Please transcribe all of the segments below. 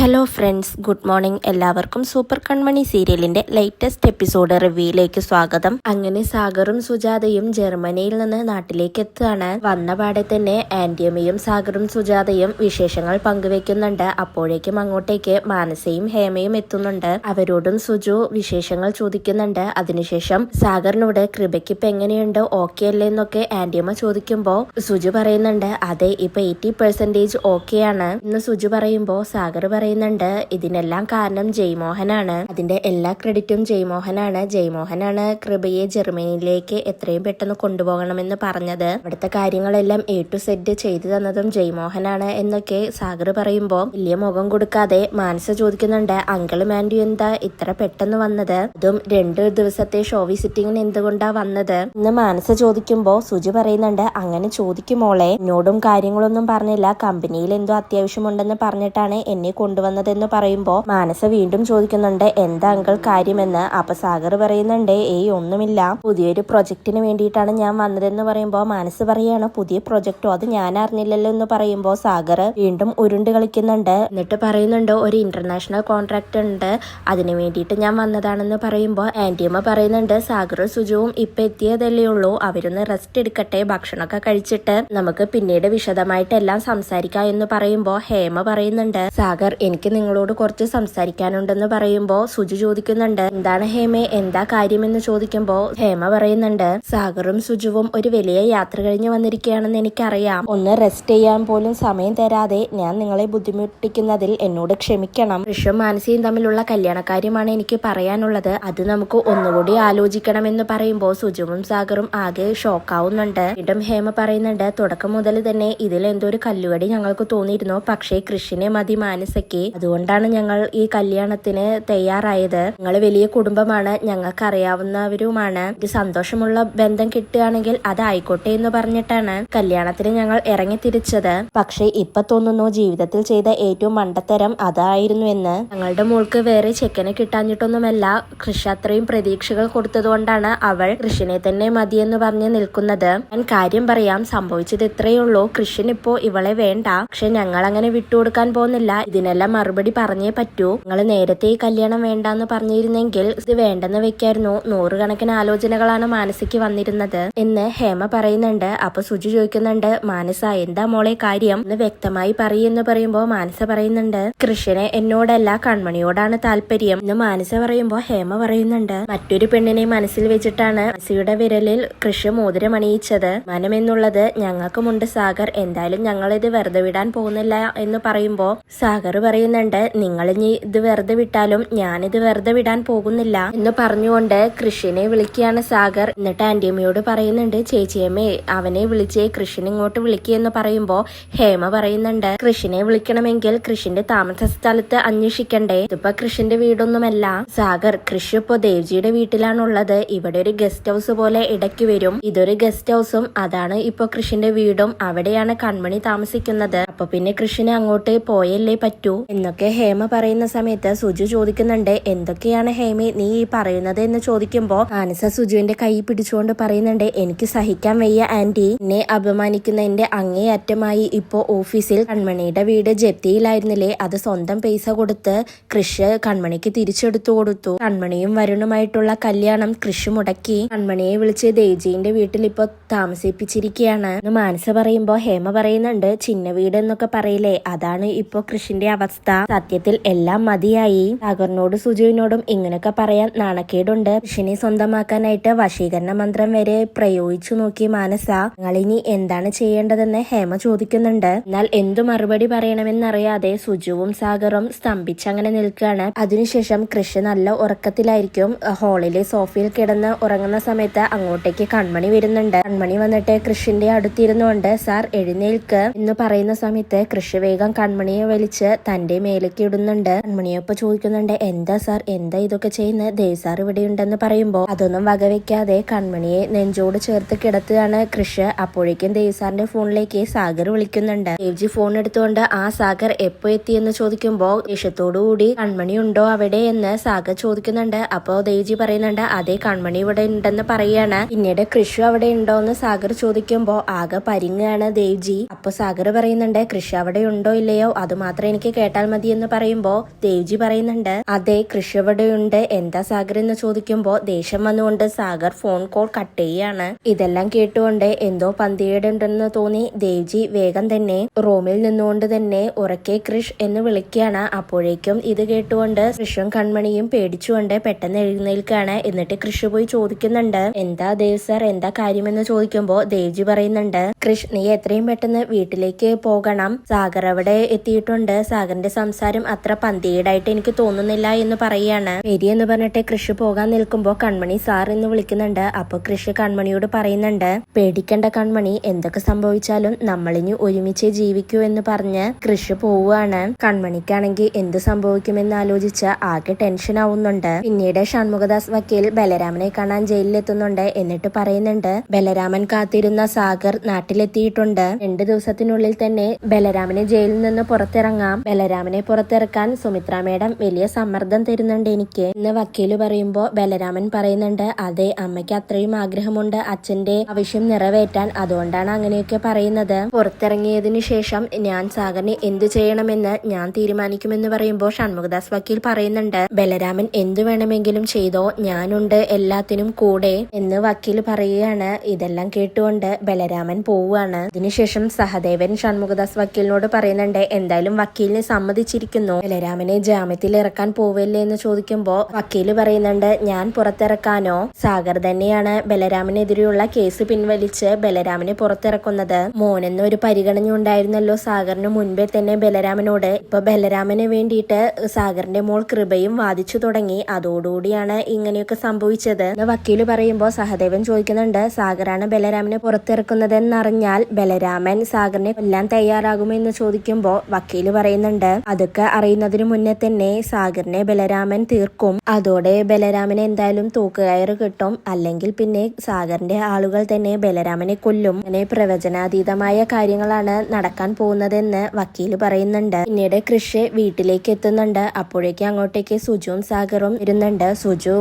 Hello friends good morning. എല്ലാവർക്കും super Kanmani സീരിയലിന്റെ latest episode റിവ്യൂയിലേക്ക് സ്വാഗതം. അങ്ങനെ സാഗറും സുജാതയും ജർമ്മനിയിൽ നിന്ന് നാട്ടിലേക്ക് എത്തുകയാണ്. വന്ന പാടെ തന്നെ ആന്റിയമ്മയും സാഗറും സുജാതയും വിശേഷങ്ങൾ പങ്കുവെക്കുന്നുണ്ട്. അപ്പോഴേക്കും അങ്ങോട്ടേക്ക് മാനസയും ഹേമയും എത്തുന്നുണ്ട്. അവരോടും സുജു വിശേഷങ്ങൾ ചോദിക്കുന്നുണ്ട്. അതിനുശേഷം സാഗറിനോട് കൃപയ്ക്ക് ഇപ്പൊ എങ്ങനെയുണ്ട്? ഓക്കെ അല്ലേ? എന്നൊക്കെ ആന്റിയമ്മ ചോദിക്കുമ്പോ സുജു പറയുന്നുണ്ട് അതെ ഇപ്പൊ എയ്റ്റി പെർസെന്റേജ് ഓക്കെ ആണ്. എന്ന് സുജു പറയുമ്പോ സാഗർ പറയുന്നുണ്ട് ഇതിനെല്ലാം കാരണം ജയ്മോഹനാണ്. അതിന്റെ എല്ലാ ക്രെഡിറ്റും ജയ്മോഹനാണ്. ജയ്മോഹനാണ് കൃപയെ ജർമ്മനിയിലേക്ക് എത്രയും പെട്ടെന്ന് കൊണ്ടുപോകണമെന്ന് പറഞ്ഞത്. അവിടുത്തെ കാര്യങ്ങളെല്ലാം എ ടു സെറ്റ് ചെയ്തു തന്നതും ജയ്മോഹനാണ് എന്നൊക്കെ സാഗർ പറയുമ്പോൾ വലിയ മുഖം കൊടുക്കാതെ മാനസ ചോദിക്കുന്നുണ്ട് അങ്കിളും ആന്റിയും എന്താ ഇത്ര പെട്ടെന്ന് വന്നത്? അതും രണ്ടു ദിവസത്തെ ഷോ വിസിറ്റിങ്ങിന് എന്തുകൊണ്ടാ വന്നത്? ഇന്ന് മാനസ ചോദിക്കുമ്പോൾ സുജി പറയുന്നുണ്ട് അങ്ങനെ ചോദിക്കുമോളെ എന്നോടും കാര്യങ്ങളൊന്നും പറഞ്ഞില്ല. കമ്പനിയിൽ എന്തോ അത്യാവശ്യമുണ്ടെന്ന് പറഞ്ഞിട്ടാണ് എന്നെ കൊണ്ടുവന്നതെന്ന് പറയുമ്പോൾ മാനസ വീണ്ടും ചോദിക്കുന്നുണ്ട് എന്താ അങ്കിൾ കാര്യമെന്ന്? അപ്പൊ സാഗർ പറയുന്നുണ്ട് ഏയ് ഒന്നുമില്ല. പുതിയൊരു പ്രൊജക്ടിന് വേണ്ടിയിട്ടാണ് ഞാൻ വന്നതെന്ന് പറയുമ്പോൾ മാനസ് പറയാണ് പുതിയ പ്രൊജക്റ്റോ? അത് ഞാൻ അറിഞ്ഞില്ലല്ലോ എന്ന് പറയുമ്പോൾ സാഗർ വീണ്ടും ഉരുണ്ട് കളിക്കുന്നുണ്ട്. എന്നിട്ട് പറയുന്നുണ്ട് ഒരു ഇന്റർനാഷണൽ കോൺട്രാക്ട് ഉണ്ട്. അതിന് വേണ്ടിയിട്ട് ഞാൻ വന്നതാണെന്ന് പറയുമ്പോൾ ആന്റിയമ്മ പറയുന്നുണ്ട് സാഗറും സുജുവും ഇപ്പൊ എത്തിയതല്ലേ ഉള്ളൂ. അവരൊന്ന് റെസ്റ്റ് എടുക്കട്ടെ ഭക്ഷണമൊക്കെ കഴിച്ചിട്ട്. നമുക്ക് പിന്നീട് വിശദമായിട്ട് എല്ലാം സംസാരിക്കാം എന്ന് പറയുമ്പോ ഹേമ പറയുന്നുണ്ട്. സാഗർ എനിക്ക് നിങ്ങളോട് കുറച്ച് സംസാരിക്കാനുണ്ടെന്ന് പറയുമ്പോ സുജു ചോദിക്കുന്നുണ്ട്. എന്താണ് ഹേമ? എന്താ കാര്യമെന്ന് ചോദിക്കുമ്പോ ഹേമ പറയുന്നുണ്ട്. സാഗറും സുജുവും ഒരു വലിയ യാത്ര കഴിഞ്ഞ് വന്നിരിക്കുകയാണെന്ന് എനിക്കറിയാം. ഒന്ന് റെസ്റ്റ് ചെയ്യാൻ പോലും സമയം തരാതെ ഞാൻ നിങ്ങളെ ബുദ്ധിമുട്ടിക്കുന്നതിൽ എന്നോട് ക്ഷമിക്കണം. ഋഷും മാനസിയും തമ്മിലുള്ള കല്യാണക്കാര്യമാണ് എനിക്ക് പറയാനുള്ളത്. അത് നമുക്ക് ഒന്നുകൂടി ആലോചിക്കണം എന്ന് പറയുമ്പോൾ സുജുവും സാഗറും ആകെ ഷോക്കാവുന്നുണ്ട്. വീണ്ടും ഹേമ പറയുന്നുണ്ട് തുടക്കം മുതൽ തന്നെ ഇതിൽ എന്തോ ഒരു കല്ലുകടി ഞങ്ങൾക്ക് തോന്നിയിരുന്നു? പക്ഷേ കൃഷിനെ മതി മാനസയ്ക്ക്. അതുകൊണ്ടാണ് ഞങ്ങൾ ഈ കല്യാണത്തിന് തയ്യാറായത്. ഞങ്ങൾ വലിയ കുടുംബമാണ്. ഞങ്ങൾക്ക് അറിയാവുന്നവരുമാണ് സന്തോഷമുള്ള ബന്ധം കിട്ടുകയാണെങ്കിൽ അതായിക്കോട്ടെ എന്ന് പറഞ്ഞിട്ടാണ് കല്യാണത്തിന് ഞങ്ങൾ ഇറങ്ങി തിരിച്ചത്. പക്ഷേ ഇപ്പൊ തോന്നുന്നു ജീവിതത്തിൽ ചെയ്ത ഏറ്റവും മണ്ടത്തരം അതായിരുന്നു എന്ന്. ഞങ്ങളുടെ മോൾക്ക് വേറെ ചെക്കനെ കിട്ടാഞ്ഞിട്ടൊന്നുമല്ല. കൃഷി അത്രയും പ്രതീക്ഷകൾ കൊടുത്തതുകൊണ്ടാണ് അവൾ കൃഷിനെ തന്നെ മതിയെന്ന് പറഞ്ഞ് നിൽക്കുന്നത്. ഞാൻ കാര്യം പറയാം. സംഭവിച്ചത് ഇത്രയേ ഉള്ളൂ. കൃഷിനിപ്പോ ഇവളെ വേണ്ട. പക്ഷെ ഞങ്ങൾ അങ്ങനെ വിട്ടുകൊടുക്കാൻ പോകുന്നില്ല. ഇതിനെല്ലാം മറുപടി പറഞ്ഞേ പറ്റൂ. നിങ്ങൾ നേരത്തെ ഈ കല്യാണം വേണ്ടെന്ന് പറഞ്ഞിരുന്നെങ്കിൽ ഇത് വേണ്ടെന്ന് വെക്കായിരുന്നു. നൂറുകണക്കിന് ആലോചനകളാണ് മാനസിക്ക് വന്നിരുന്നത്. എന്ന് ഹേമ പറയുന്നുണ്ട്. അപ്പൊ സുജു ചോദിക്കുന്നുണ്ട് മാനസ എന്താ മോളെ കാര്യം? എന്ന് വ്യക്തമായി പറയെന്ന് പറയുമ്പോ മാനസ പറയുന്നുണ്ട് കൃഷ്ണനെ എന്നോടല്ല കൺമണിയോടാണ് താല്പര്യം. എന്ന് മാനസ പറയുമ്പോ ഹേമ പറയുന്നുണ്ട് മറ്റൊരു പെണ്ണിനെ മനസ്സിൽ വെച്ചിട്ടാണ് മനസ്സിയുടെ വിരലിൽ കൃഷി മോതിരം അണിയിച്ചത്. മനമെന്നുള്ളത് ഞങ്ങൾക്കുമുണ്ട് സാഗർ. എന്തായാലും ഞങ്ങൾ ഇത് വെറുതെ വിടാൻ പോകുന്നില്ല എന്ന് പറയുമ്പോ സാഗർ പറയുന്നുണ്ട് നിങ്ങൾ ഇനി ഇത് വെറുതെ വിട്ടാലും ഞാനിത് വെറുതെ വിടാൻ പോകുന്നില്ല എന്ന് പറഞ്ഞുകൊണ്ട് കൃഷിനെ വിളിക്കുകയാണ് സാഗർ. എന്നിട്ട് ആന്റിയമ്മയോട് പറയുന്നുണ്ട് ചേച്ചിയമ്മേ അവനെ വിളിച്ച് കൃഷിനെ ഇങ്ങോട്ട് വിളിക്കുകയെന്ന് പറയുമ്പോ ഹേമ പറയുന്നുണ്ട് കൃഷിനെ വിളിക്കണമെങ്കിൽ കൃഷിന്റെ താമസ സ്ഥലത്ത് അന്വേഷിക്കണ്ടേ? ഇതിപ്പോ കൃഷിന്റെ വീടൊന്നുമല്ല. സാഗർ കൃഷി ഇപ്പോ ദേവ്ജിയുടെ വീട്ടിലാണുള്ളത്. ഇവിടെ ഒരു ഗസ്റ്റ് ഹൗസ് പോലെ ഇടയ്ക്ക് വരും. ഇതൊരു ഗസ്റ്റ് ഹൗസും അതാണ് ഇപ്പൊ കൃഷിന്റെ വീടും. അവിടെയാണ് കൺമണി താമസിക്കുന്നത്. അപ്പൊ പിന്നെ കൃഷിനെ അങ്ങോട്ട് പോയല്ലേ പറ്റൂ? എന്നൊക്കെ ഹേമ പറയുന്ന സമയത്ത് സുജു ചോദിക്കുന്നുണ്ട് എന്തൊക്കെയാണ് ഹേമി നീ ഈ പറയുന്നത് എന്ന് ചോദിക്കുമ്പോ ആനസ സുജുവിന്റെ കൈ പിടിച്ചുകൊണ്ട് പറയുന്നുണ്ട് എനിക്ക് സഹിക്കാൻ വയ്യ ആന്റി. എന്നെ അപമാനിക്കുന്നതിന്റെ അങ്ങേയറ്റമായി ഇപ്പോ ഓഫീസിൽ കൺമണിയുടെ വീട് ജപ്തിയിലായിരുന്നില്ലേ? അത് സ്വന്തം പൈസ കൊടുത്ത് കൃഷ് കൺമണിക്ക് തിരിച്ചെടുത്തു കൊടുത്തു. കൺമണിയും വരുണുമായിട്ടുള്ള കല്യാണം കൃഷി മുടക്കി. കൺമണിയെ വിളിച്ച് ദേജീന്റെ വീട്ടിൽ ഇപ്പൊ താമസിപ്പിച്ചിരിക്കുകയാണ്. മാനസ പറയുമ്പോ ഹേമ പറയുന്നുണ്ട് ചിന്ന വീട് എന്നൊക്കെ പറയില്ലേ? അതാണ് ഇപ്പോ കൃഷിന്റെ അവസ്ഥ. സത്യത്തിൽ എല്ലാം മതിയായി. സാഗറിനോട് സുജുവിനോടും ഇങ്ങനെയൊക്കെ പറയാൻ നാണക്കേടുണ്ട്. ഋഷിനെ സ്വന്തമാക്കാനായിട്ട് വശീകരണ മന്ത്രം വരെ പ്രയോഗിച്ചു നോക്കി മാനസ. ഞങ്ങളിനി എന്താണ് ചെയ്യേണ്ടതെന്ന് ഹേമ ചോദിക്കുന്നുണ്ട്. എന്നാൽ എന്തു മറുപടി പറയണമെന്നറിയാതെ സുജുവും സാഗറും സ്തംഭിച്ചങ്ങനെ നിൽക്കുകയാണ്. അതിനുശേഷം കൃഷി നല്ല ഉറക്കത്തിലായിരിക്കും. ഹാളിലെ സോഫയിൽ കിടന്ന് ഉറങ്ങുന്ന സമയത്ത് അങ്ങോട്ടേക്ക് കൺമണി വരുന്നുണ്ട്. കൺമണി വന്നിട്ട് കൃഷിന്റെ അടുത്തിരുന്നുകൊണ്ട് സാർ എഴുന്നേൽക്ക്. എന്ന് പറയുന്ന സമയത്ത് കൃഷി വേഗം കൺമണിയെ വലിച്ച് തന്റെ മേലേക്ക് ഇടുന്നുണ്ട്. കൺമണിയൊപ്പം ചോദിക്കുന്നുണ്ട് എന്താ സാർ? എന്താ ഇതൊക്കെ ചെയ്യുന്നത് ദേസാർ സാർ ഇവിടെയുണ്ടെന്ന് പറയുമ്പോൾ അതൊന്നും വകവെക്കാതെ കൺമണിയെ നെഞ്ചോട് ചേർത്ത് കിടത്തുകയാണ് കൃഷ്. അപ്പോഴേക്കും ദേവ് ഫോണിലേക്ക് സാഗർ വിളിക്കുന്നുണ്ട്. ദേവ്ജി ഫോൺ എടുത്തുകൊണ്ട് ആ സാഗർ എപ്പോ എത്തി എന്ന് ചോദിക്കുമ്പോ ദേഷ്യത്തോടുകൂടി കൺമണി ഉണ്ടോ അവിടെ എന്ന് സാഗർ ചോദിക്കുന്നുണ്ട്. അപ്പോ ദേവ്ജി പറയുന്നുണ്ട് അതേ കൺമണി ഇവിടെ ഉണ്ടെന്ന് പറയാണ്. പിന്നീട് കൃഷു അവിടെ ഉണ്ടോ എന്ന് സാഗർ ചോദിക്കുമ്പോ ആകെ പരിങ്ങാണ് ദേവ്ജി. അപ്പൊ സാഗർ പറയുന്നുണ്ട് കൃഷ് അവിടെ ഉണ്ടോ ഇല്ലയോ? അത് മാത്രമേ എനിക്ക് കേട്ടാൽ മതി എന്ന് പറയുമ്പോ ദേവ്ജി പറയുന്നുണ്ട് അതെ കൃഷി എവിടെയുണ്ട് എന്താ സാഗർ എന്ന് ചോദിക്കുമ്പോ ദേഷ്യം വന്നുകൊണ്ട് സാഗർ ഫോൺ കോൾ കട്ട് ചെയ്യാണ്. ഇതെല്ലാം കേട്ടുകൊണ്ട് എന്തോ പന്തികേടുണ്ടെന്ന് തോന്നി ദേവ്ജി വേഗം തന്നെ റൂമിൽ നിന്നുകൊണ്ട് തന്നെ ഉറക്കെ കൃഷ് എന്ന് വിളിക്കുകയാണ്. അപ്പോഴേക്കും ഇത് കേട്ടുകൊണ്ട് കൃഷും കൺമണിയും പേടിച്ചുകൊണ്ട് പെട്ടെന്ന് എഴുന്നേൽക്കാണ് എന്നിട്ട് കൃഷി പോയി ചോദിക്കുന്നുണ്ട് എന്താ ദേവ് സർ എന്താ കാര്യമെന്ന് ചോദിക്കുമ്പോ ദേവ്ജി പറയുന്നുണ്ട് കൃഷ് നീ എത്രയും പെട്ടെന്ന് വീട്ടിലേക്ക് പോകണം. സാഗർ അവിടെ എത്തിയിട്ടുണ്ട്. സാഗറിന്റെ സംസാരം അത്ര പന്തിയേടായിട്ട് എനിക്ക് തോന്നുന്നില്ല എന്ന് പറയാണ്. ശരി എന്ന് പറഞ്ഞിട്ട് കൃഷി പോകാൻ നിൽക്കുമ്പോ കൺമണി സാർ എന്ന് വിളിക്കുന്നുണ്ട്. അപ്പൊ കൃഷി കൺമണിയോട് പറയുന്നുണ്ട് പേടിക്കേണ്ട കൺമണി എന്തൊക്കെ സംഭവിച്ചാലും നമ്മളിനി ഒരുമിച്ച് ജീവിക്കൂ എന്ന് പറഞ്ഞ് കൃഷി പോവുകയാണ്. കൺമണിക്കാണെങ്കിൽ എന്ത് സംഭവിക്കുമെന്ന് ആലോചിച്ച് ആകെ ടെൻഷൻ ആവുന്നുണ്ട്. പിന്നീട് ഷൺമുഖദാസ് വക്കീൽ ബലരാമനെ കാണാൻ ജയിലിലെത്തുന്നുണ്ട് എന്നിട്ട് പറയുന്നുണ്ട് ബലരാമൻ കാത്തിരുന്ന സാഗർ നാട്ടിലെത്തിയിട്ടുണ്ട്. രണ്ട് ദിവസത്തിനുള്ളിൽ തന്നെ ബലരാമനെ ജയിലിൽ നിന്ന് പുറത്തിറങ്ങാം. ബലരാമനെ പുറത്തിറക്കാൻ സുമിത്ര മേഡം വലിയ സമ്മർദ്ദം തരുന്നുണ്ട് എനിക്ക്. എന്ന് വക്കീൽ പറയുമ്പോ ബലരാമൻ പറയുന്നുണ്ട് അതെ അമ്മയ്ക്ക് അത്രയും ആഗ്രഹമുണ്ട്. അച്ഛന്റെ ആവശ്യം നിറവേറ്റാൻ അതുകൊണ്ടാണ് അങ്ങനെയൊക്കെ പറയുന്നത്. പുറത്തിറങ്ങിയതിനു ശേഷം ഞാൻ സാഗറിന് എന്തു ചെയ്യണമെന്ന് ഞാൻ തീരുമാനിക്കുമെന്ന് പറയുമ്പോൾ ഷൺമുഖദാസ് വക്കീൽ പറയുന്നുണ്ട് ബലരാമൻ എന്തു വേണമെങ്കിലും ചെയ്തോ ഞാനുണ്ട് എല്ലാത്തിനും കൂടെ എന്ന് വക്കീൽ പറയുകയാണ്. ഇതെല്ലാം കേട്ടുകൊണ്ട് ബലരാമൻ പോവുകയാണ്. ഇതിനുശേഷം സഹദേവൻ ഷൺമുഖദാസ് വക്കീലിനോട് പറയുന്നുണ്ട് എന്തായാലും വക്കീലിനെ സമ്മതിച്ചിരിക്കുന്നു. ബലരാമനെ ജാമ്യത്തിൽ ഇറക്കാൻ പോവല്ലേ എന്ന് ചോദിക്കുമ്പോ വക്കീൽ പറയുന്നുണ്ട് ഞാൻ പുറത്തിറക്കാനോ? സാഗർ തന്നെയാണ് ബലരാമനെതിരെയുള്ള കേസ് പിൻവലിച്ച് ബലരാമനെ പുറത്തിറക്കുന്നത്. മോനെന്നൊരു പരിഗണന ഉണ്ടായിരുന്നല്ലോ സാഗറിന് മുൻപേ തന്നെ ബലരാമനോട്. ഇപ്പൊ ബലരാമന് വേണ്ടിയിട്ട് സാഗറിന്റെ മോൾ കൃപയും വാദിച്ചു തുടങ്ങി. അതോടുകൂടിയാണ് ഇങ്ങനെയൊക്കെ സംഭവിച്ചത്. എന്ന് വക്കീൽ പറയുമ്പോ സഹദേവൻ ചോദിക്കുന്നുണ്ട് സാഗറാണ് ബലരാമനെ പുറത്തിറക്കുന്നതെന്നറിഞ്ഞാൽ ബലരാമൻ സാഗറിനെ കൊല്ലാൻ തയ്യാറാകുമെന്ന് ചോദിക്കുമ്പോ വക്കീൽ പറയുന്നുണ്ട് അതൊക്കെ അറിയുന്നതിന് മുന്നേ തന്നെ സാഗറിനെ ബലരാമൻ തീർക്കും. അതോടെ ബലരാമനെ എന്തായാലും തൂക്കുകയറ് കിട്ടും. അല്ലെങ്കിൽ പിന്നെ സാഗറിന്റെ ആളുകൾ തന്നെ ബലരാമനെ കൊല്ലും. അങ്ങനെ പ്രവചനാതീതമായ കാര്യങ്ങളാണ് നടക്കാൻ പോകുന്നതെന്ന് വക്കീൽ പറയുന്നുണ്ട്. പിന്നീട് കൃഷ് വീട്ടിലേക്ക് എത്തുന്നുണ്ട്. അപ്പോഴേക്കും അങ്ങോട്ടേക്ക് സുജുവും സാഗറും ഇരുന്നുണ്ട് സുജു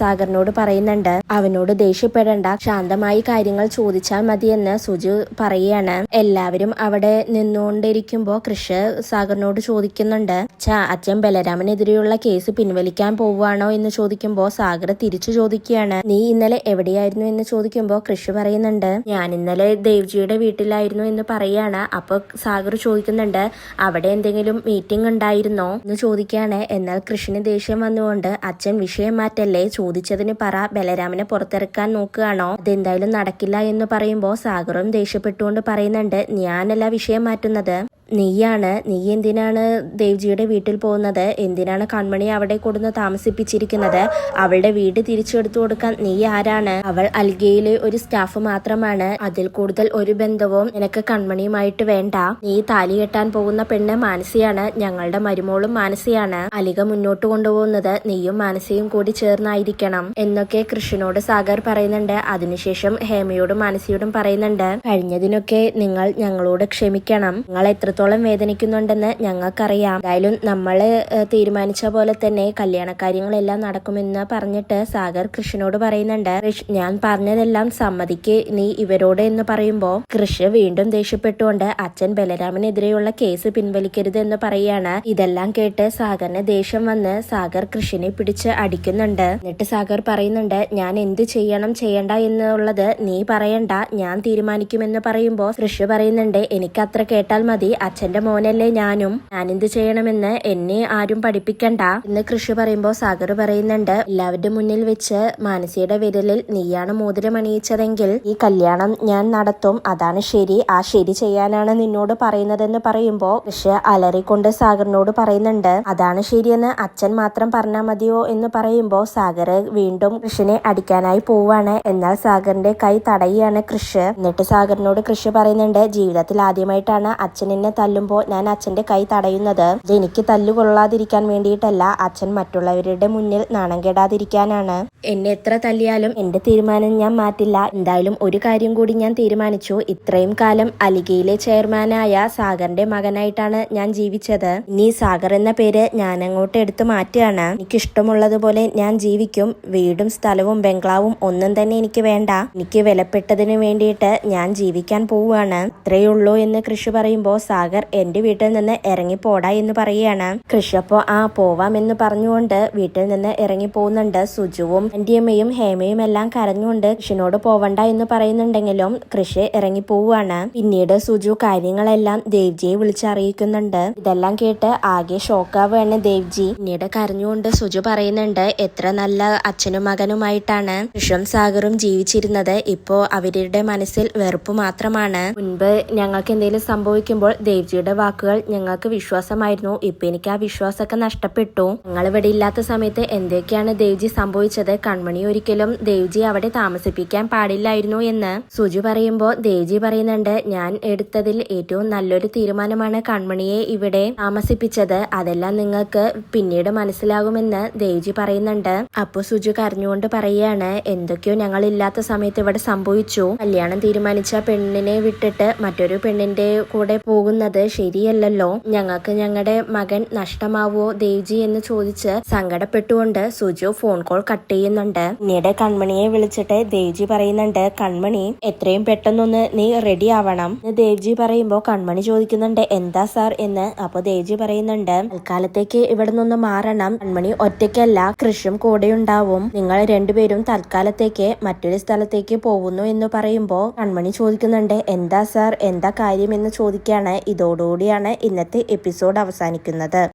സാഗറിനോട് പറയുന്നുണ്ട്. അവനോട് ദേഷ്യപ്പെടേണ്ട. ശാന്തമായി കാര്യങ്ങൾ ചോദിച്ചാൽ മതിയെന്ന് സുജു പറയുകയാണ്. എല്ലാവരും അവിടെ നിന്നുകൊണ്ടിരിക്കുമ്പോ കൃഷ് സാഗറിനോട് ചോദിക്കുന്നുണ്ട്. ചാ അച്ഛൻ ബലരാമനെതിരെയുള്ള കേസ് പിൻവലിക്കാൻ പോവുകയാണോ? എന്ന് ചോദിക്കുമ്പോൾ സാഗർ തിരിച്ചു ചോദിക്കുകയാണ്. നീ ഇന്നലെ എവിടെയായിരുന്നു? എന്ന് ചോദിക്കുമ്പോൾ കൃഷി പറയുന്നുണ്ട്. ഞാൻ ഇന്നലെ ദേവ്ജിയുടെ വീട്ടിലായിരുന്നു എന്ന് പറയാണ്. അപ്പോൾ സാഗർ ചോദിക്കുന്നുണ്ട്. അവിടെ എന്തെങ്കിലും മീറ്റിംഗ് ഉണ്ടായിരുന്നോ? എന്ന് ചോദിക്കുകയാണ്. എന്നാൽ കൃഷിന് ദേഷ്യം വന്നുകൊണ്ട് അച്ഛൻ വിഷയം മാറ്റല്ലേ? ചോദിച്ചതിന് പറ. ബലരാമനെ പുറത്തിറക്കാൻ നോക്കുകയാണോ? അതെന്തായാലും നടക്കില്ല എന്ന് പറയുമ്പോൾ സാഗറും ദേഷ്യപ്പെട്ടുകൊണ്ട് പറയുന്നുണ്ട്. ഞാനല്ല വിഷയം മാറ്റുന്നത്. നീയാണ്. നെയ്യ് എന്തിനാണ് ദേവ്ജിയുടെ വീട്ടിൽ പോകുന്നത്? എന്തിനാണ് കൺമണി അവിടെ കൊടുന്ന് താമസിപ്പിച്ചിരിക്കുന്നത്? അവളുടെ വീട് തിരിച്ചെടുത്തു കൊടുക്കാൻ നെയ്യ് ആരാണ്? അവൾ അൽഗയിലെ ഒരു സ്റ്റാഫ് മാത്രമാണ്. അതിൽ കൂടുതൽ ഒരു ബന്ധവും നിനക്ക് കൺമണിയുമായിട്ട് വേണ്ട. നീ താലി കെട്ടാൻ പോകുന്ന പെണ്ണ് മാനസിയാണ്. ഞങ്ങളുടെ മരുമോളും മാനസിയാണ്. അലിക മുന്നോട്ട് കൊണ്ടുപോകുന്നത് നീയും മാനസിയും കൂടി ചേർന്നായിരിക്കണം. എന്നൊക്കെ കൃഷ്ണനോട് സാഗർ പറയുന്നുണ്ട്. അതിനുശേഷം ഹേമയോടും മാനസിയോടും പറയുന്നുണ്ട്. കഴിഞ്ഞതിനൊക്കെ നിങ്ങൾ ഞങ്ങളോട് ക്ഷമിക്കണം. നിങ്ങൾ എത്രത്തോളം വേദനിക്കുന്നുണ്ടെന്ന് ഞങ്ങൾക്കറിയാം. എന്തായാലും നമ്മൾ തീരുമാനിച്ച പോലെ തന്നെ കല്യാണ കാര്യങ്ങളെല്ലാം നടക്കുമെന്ന് പറഞ്ഞിട്ട് സാഗർ കൃഷ്ണനോട് പറയുന്നുണ്ട്. "കൃഷ്, ഞാൻ പറഞ്ഞതെല്ലാം സമ്മതിക്ക് നീ ഇവരോട് എന്ന് പറയുമ്പോൾ കൃഷ് വീണ്ടും ദേഷ്യപ്പെട്ടുകൊണ്ട് അച്ഛൻ ബലരാമനെതിരെയുള്ള കേസ് പിൻവലിക്കരുത് എന്ന് പറയാണ്. ഇതെല്ലാം കേട്ട് സാഗറിന് ദേഷ്യം വന്ന് സാഗർ കൃഷിനെ പിടിച്ച് അടിക്കുന്നുണ്ട്. എന്നിട്ട് സാഗർ പറയുന്നുണ്ട് ഞാൻ എന്ത് ചെയ്യണം ചെയ്യണ്ട എന്നുള്ളത് നീ പറയണ്ട ഞാൻ തീരുമാനിക്കുമെന്ന് പറയുമ്പോൾ കൃഷി പറയുന്നുണ്ട് എനിക്ക് അത്ര കേട്ടാൽ മതി അച്ഛന്റെ മോനല്ലേ ഞാനും. ഞാൻ എന്ത് ചെയ്യണമെന്ന് എന്നെ ആരും പഠിപ്പിക്കണ്ട. എന്ന് കൃഷി പറയുമ്പോ സാഗർ പറയുന്നുണ്ട് എല്ലാവരുടെ മുന്നിൽ വെച്ച് മാനസിയുടെ വിരലിൽ നീയാണ് മോതിരം അണിയിച്ചതെങ്കിൽ ഈ കല്യാണം ഞാൻ നടത്തും. അതാണ് ശരി. ആ ശരി ചെയ്യാനാണ് നിന്നോട് പറയുന്നതെന്ന് പറയുമ്പോ കൃഷി അലറിക്കൊണ്ട് സാഗറിനോട് പറയുന്നുണ്ട് അതാണ് ശരിയെന്ന് അച്ഛൻ മാത്രം പറഞ്ഞാൽ മതിയോ? എന്ന് പറയുമ്പോ സാഗർ വീണ്ടും കൃഷിനെ അടിക്കാനായി പോവാണ്. എന്നാൽ സാഗറിന്റെ കൈ തടയുകയാണ് കൃഷി. എന്നിട്ട് സാഗറിനോട് കൃഷി പറയുന്നുണ്ട് ജീവിതത്തിൽ ആദ്യമായിട്ടാണ് അച്ഛൻ എന്നെ തല്ലുമ്പോൾ ഞാൻ അച്ഛന്റെ കൈ തടയുന്നത്. എനിക്ക് തല്ലുകൊള്ളാതിരിക്കാൻ വേണ്ടിയിട്ടല്ല അച്ഛൻ മറ്റുള്ളവരുടെ മുന്നിൽ നാണം കെടാതിരിക്കാനാണ്. എന്നെ എത്ര തല്ലിയാലും എന്റെ തീരുമാനം ഞാൻ മാറ്റില്ല. എന്തായാലും ഒരു കാര്യം കൂടി ഞാൻ തീരുമാനിച്ചു. ഇത്രയും കാലം അലിഗയിലെ ചെയർമാനായ സാഗറിന്റെ മകനായിട്ടാണ് ഞാൻ ജീവിച്ചത്. ഇനി സാഗർ എന്ന പേര് ഞാൻ അങ്ങോട്ട് എടുത്തു മാറ്റുകയാണ്. എനിക്കിഷ്ടമുള്ളതുപോലെ ഞാൻ ജീവിക്കും. വീടും സ്ഥലവും ബംഗ്ലാവും ഒന്നും തന്നെ എനിക്ക് വേണ്ട. എനിക്ക് വിലപ്പെട്ടതിന് വേണ്ടിയിട്ട് ഞാൻ ജീവിക്കാൻ പോവുകയാണ്. ഇത്രയേ ഉള്ളൂ എന്ന് കൃഷി പറയുമ്പോൾ സാഗർ സാഗർ എന്റെ വീട്ടിൽ നിന്ന് ഇറങ്ങി പോടാ എന്ന് പറയുകയാണ്. കൃഷി ആ ആ പോവാമെന്ന് പറഞ്ഞുകൊണ്ട് വീട്ടിൽ നിന്ന് ഇറങ്ങി പോകുന്നുണ്ട് സുജുവും അന്റിയമ്മയും ഹേമയും എല്ലാം കരഞ്ഞുകൊണ്ട് കൃഷിനോട് പോവണ്ട എന്ന് പറയുന്നുണ്ടെങ്കിലും കൃഷി ഇറങ്ങി പോവുകയാണ് പിന്നീട് സുജു കാര്യങ്ങളെല്ലാം ദേവ്ജിയെ വിളിച്ചറിയിക്കുന്നുണ്ട്. ഇതെല്ലാം കേട്ട് ആകെ ഷോക്കാവുകയാണ് ദേവ്ജി. പിന്നീട് കരഞ്ഞുകൊണ്ട് സുജു പറയുന്നുണ്ട് എത്ര നല്ല അച്ഛനും മകനുമായിട്ടാണ് കൃഷും സാഗറും ജീവിച്ചിരുന്നത്. ഇപ്പോ അവരുടെ മനസ്സിൽ വെറുപ്പ് മാത്രമാണ്. മുൻപ് ഞങ്ങൾക്ക് എന്തെങ്കിലും സംഭവിക്കുമ്പോൾ ദേവ്ജിയുടെ വാക്കുകൾ ഞങ്ങൾക്ക് വിശ്വാസമായിരുന്നു. ഇപ്പൊ എനിക്ക് ആ വിശ്വാസമൊക്കെ നഷ്ടപ്പെട്ടു. ഞങ്ങൾ ഇവിടെ ഇല്ലാത്ത സമയത്ത് എന്തൊക്കെയാണ് ദേവ്ജി സംഭവിച്ചത്? കൺമണി ഒരിക്കലും ദേവ്ജി അവിടെ താമസിപ്പിക്കാൻ പാടില്ലായിരുന്നു എന്ന്. സുജു പറയുമ്പോൾ ദേവ്ജി പറയുന്നുണ്ട് ഞാൻ എടുത്തതിൽ ഏറ്റവും നല്ലൊരു തീരുമാനമാണ് കൺമണിയെ ഇവിടെ താമസിപ്പിച്ചത്. അതെല്ലാം നിങ്ങൾക്ക് പിന്നീട് മനസ്സിലാകുമെന്ന് ദേവ്ജി പറയുന്നുണ്ട്. അപ്പൊ സുജു കരഞ്ഞുകൊണ്ട് പറയുകയാണ് എന്തൊക്കെയോ ഞങ്ങൾ ഇല്ലാത്ത സമയത്ത് ഇവിടെ സംഭവിച്ചു. കല്യാണം തീരുമാനിച്ച പെണ്ണിനെ വിട്ടിട്ട് മറ്റൊരു പെണ്ണിന്റെ കൂടെ പോകുന്നത് ശരിയല്ലല്ലോ. ഞങ്ങൾക്ക് ഞങ്ങളുടെ മകൻ നഷ്ടമാവോ ദേവ്ജി എന്ന് ചോദിച്ച് സങ്കടപ്പെട്ടുകൊണ്ട് സുജു ഫോൺ കോൾ കട്ട് ചെയ്യുന്നുണ്ട്. പിന്നീട് കൺമണിയെ വിളിച്ചിട്ട് ദേവ്ജി പറയുന്നുണ്ട് കൺമണി എത്രയും പെട്ടെന്നൊന്ന് നീ റെഡി ആവണം. ദേവ്ജി പറയുമ്പോൾ കൺമണി ചോദിക്കുന്നുണ്ട് എന്താ സാർ എന്ന്? അപ്പൊ ദേവ്ജി പറയുന്നുണ്ട് തൽക്കാലത്തേക്ക് ഇവിടെ നിന്ന് മാറണം. കൺമണി ഒറ്റയ്ക്കല്ല കൃഷും കൂടെ ഉണ്ടാവും. നിങ്ങൾ രണ്ടുപേരും തൽക്കാലത്തേക്ക് മറ്റൊരു സ്ഥലത്തേക്ക് പോകുന്നു എന്ന് പറയുമ്പോൾ കൺമണി ചോദിക്കുന്നുണ്ട് എന്താ സാർ എന്താ കാര്യം? എന്ന് ചോദിക്കാണ്. ഇതോടുകൂടിയാണ് ഇന്നത്തെ എപ്പിസോഡ് അവസാനിക്കുന്നത്.